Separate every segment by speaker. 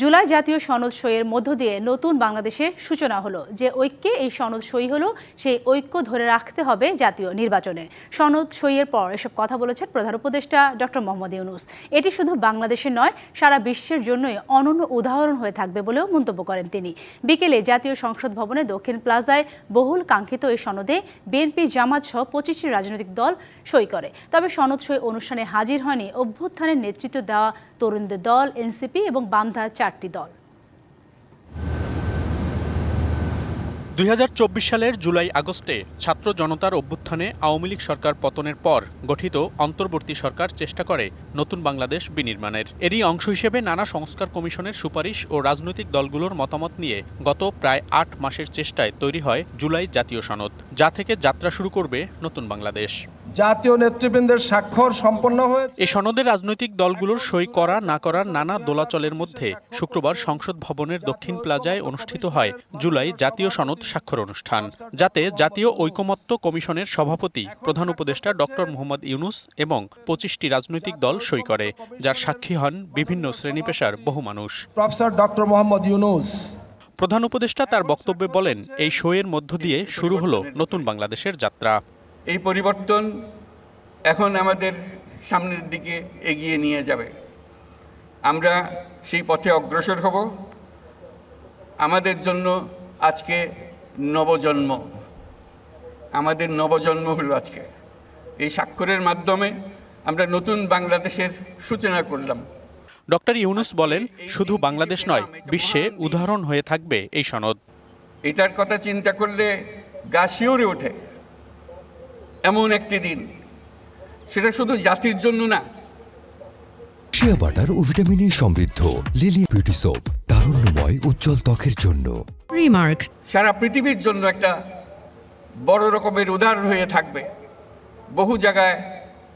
Speaker 1: জুলাই জাতীয় সনদ সইয়ের মধ্য দিয়ে নতুন বাংলাদেশের সূচনা হলো যে ঐক্যে এই সনদ সই হলো, সেই ঐক্য ধরে রাখতে হবে জাতীয় নির্বাচনে। সনদ সইয়ের পর এসব কথা বলেছেন প্রধান উপদেষ্টা ডক্টর মোহাম্মদ ইউনুস। এটি শুধু বাংলাদেশের নয়, সারা বিশ্বের জন্যই অনন্য উদাহরণ হয়ে থাকবে বলেও মন্তব্য করেন তিনি। বিকেলে জাতীয় সংসদ ভবনে দক্ষিণ প্লাজায় বহুল কাঙ্ক্ষিত এই সনদে বিএনপি, জামাত সহ পঁচিশটি রাজনৈতিক দল সই করে। তবে সনদ সই অনুষ্ঠানে হাজির হয়নি। অভ্যুত্থানের নেতৃত্ব দেওয়া তরুণদের দল, এনসিপি এবং বামধার চারটি দল।
Speaker 2: দুই হাজার চব্বিশ সালের জুলাই আগস্টে ছাত্র জনতার অভ্যুত্থানে আওয়ামী লীগ সরকার পতনের পর গঠিত অন্তর্বর্তী সরকার চেষ্টা করে নতুন বাংলাদেশ বিনির্মাণের। এরই অংশ হিসেবে নানা সংস্কার কমিশনের সুপারিশ ও রাজনৈতিক দলগুলোর মতামত নিয়ে গত প্রায় আট মাসের চেষ্টায় তৈরি হয় জুলাই জাতীয় সনদ যা থেকে যাত্রা শুরু করবে নতুন বাংলাদেশ।
Speaker 3: জাতীয় নেতৃবৃন্দের স্বাক্ষর সম্পন্ন হয়েছে।
Speaker 2: এ সনদে রাজনৈতিক দলগুলোর সই করা না করার নানা দোলাচলের মধ্যে শুক্রবার সংসদ ভবনের দক্ষিণ প্লাজায় অনুষ্ঠিত হয় জুলাই জাতীয় সনদ স্বাক্ষর অনুষ্ঠান যাতে জাতীয় ঐকমত্য কমিশনের সভাপতি প্রধান উপদেষ্টা ডক্টর মোহাম্মদ ইউনুস এবং পঁচিশটি রাজনৈতিক দল সই করে যার সাক্ষী হন বিভিন্ন শ্রেণি পেশার বহু মানুষ।
Speaker 3: Professor doctor Muhammad Yunus.
Speaker 2: প্রধান উপদেষ্টা তার বক্তব্যে বলেন এই সইয়ের মধ্য দিয়ে শুরু হলো নতুন বাংলাদেশের যাত্রা।
Speaker 4: এই পরিবর্তন এখন আমাদের সামনের দিকে এগিয়ে নিয়ে যাবে। আমরা সেই পথে অগ্রসর হব। আমাদের জন্য আজকে নবজন্ম। আমাদের নবজন্ম হলো আজকে। এই স্বাক্ষরের মাধ্যমে আমরা নতুন বাংলাদেশের সূচনা করলাম।
Speaker 2: ডক্টর ইউনুস বলেন শুধু বাংলাদেশ নয় বিশ্বে উদাহরণ হয়ে থাকবে এই সনদ।
Speaker 4: এটার কথা চিন্তা করলে গা শিওরে ওঠে। এমন একটি দিন। সেটা শুধু জাতির জন্য না।
Speaker 5: শিয়া বাটার ও ভিটামিনে সমৃদ্ধ লিলি বিউটি সোপ তারুণ্যময় উজ্জ্বল ত্বকের জন্য।
Speaker 6: Remark.
Speaker 4: সারা পৃথিবীর জন্য একটা বড় রকমের উদাহরণ হয়ে থাকবে। বহু জায়গায়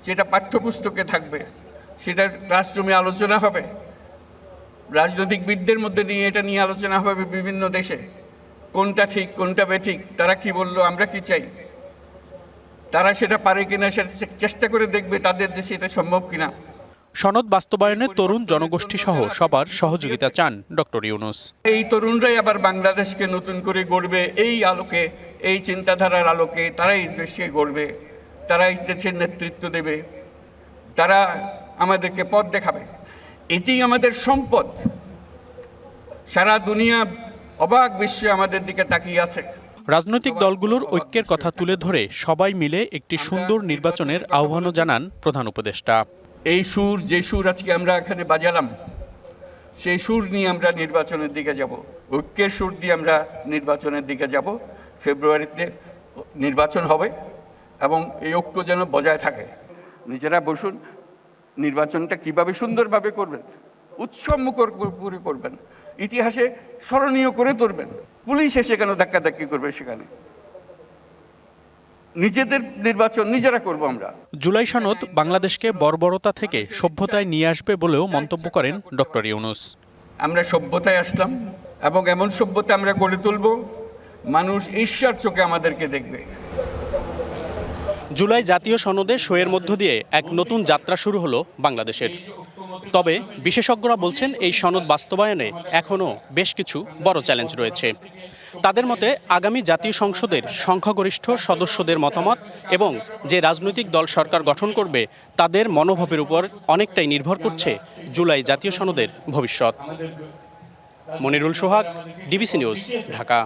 Speaker 4: যেটা পাঠ্যপুস্তকে থাকবে সেটা ক্লাসরুমে আলোচনা হবে। রাজনৈতিকবিদদের মধ্যে নিয়ে এটা নিয়ে আলোচনা হবে বিভিন্ন দেশে। কোনটা ঠিক কোনটা বেঠিক তারা কি বলল আমরা কি চাই? তারা সেটা পারে কিনা সেটা চেষ্টা করে দেখবে তাদের দেশে এটা সম্ভব কিনা।
Speaker 2: সনদ বাস্তবায়নে তরুণ জনগোষ্ঠী সহ সবার সহযোগিতা চান ডক্টর ইউনুস।
Speaker 4: এই তরুণরাই আবার বাংলাদেশকে নতুন করে গড়বে এই আলোকে এই চিন্তাধারার আলোকে তারাই দেশকে গড়বে তারাই দেশের নেতৃত্ব দেবে তারা আমাদেরকে পথ দেখাবে। এটি আমাদের সম্পদ। সারা দুনিয়া অবাক বিশ্বে আমাদের দিকে তাকিয়ে আছে।
Speaker 2: রাজনৈতিক দলগুলোর ঐক্যের কথা তুলে ধরে সবাই মিলে একটি সুন্দর নির্বাচনের আহ্বানও জানান প্রধান উপদেষ্টা।
Speaker 4: এই সুর, যে সুর আজকে আমরা এখানে বাজালাম, সেই সুর নিয়ে আমরা নির্বাচনের দিকে যাব। ঐক্যের সুর দিয়ে আমরা নির্বাচনের দিকে যাব। ফেব্রুয়ারিতে নির্বাচন হবে এবং এই ঐক্য যেন বজায় থাকে। নিজেরা বসুন, নির্বাচনটা কীভাবে সুন্দরভাবে করবেন, উৎসব মুখর করে করবেন, ইতিহাসে স্মরণীয় করে তুলবেন, পুলিশ এসে কেন ধাক্কাধাক্কি করবে সেখানে? নিজেদের নির্বাচন নিজেরা করব আমরা।
Speaker 2: জুলাই সনদ বাংলাদেশকে বর্বরতা থেকে সভ্যতায় নিয়ে আসবে বলেও মন্তব্য করেন ডক্টর ইউনুস।
Speaker 4: আমরা সভ্যতায় আসলাম এবং এমন সভ্যতা আমরা গড়ে তুলব মানুষ ঈশ্বর চোখে আমাদেরকে দেখবে।
Speaker 2: জুলাই জাতীয় সনদে সইয়ের মধ্য দিয়ে এক নতুন যাত্রা শুরু হলো বাংলাদেশের। তবে বিশেষজ্ঞরা বলছেন এই সনদ বাস্তবায়নে এখনও বেশ কিছু বড় চ্যালেঞ্জ রয়েছে। তাদের মতে আগামী জাতীয় সংসদের সংখ্যাগরিষ্ঠ সদস্যদের মতামত এবং যে রাজনৈতিক দল সরকার গঠন করবে, তাদের মনোভাবের উপর অনেকটাই নির্ভর করছে জুলাই জাতীয় সনদের ভবিষ্যৎ। Monirul Sohag, DBC news, Dhaka.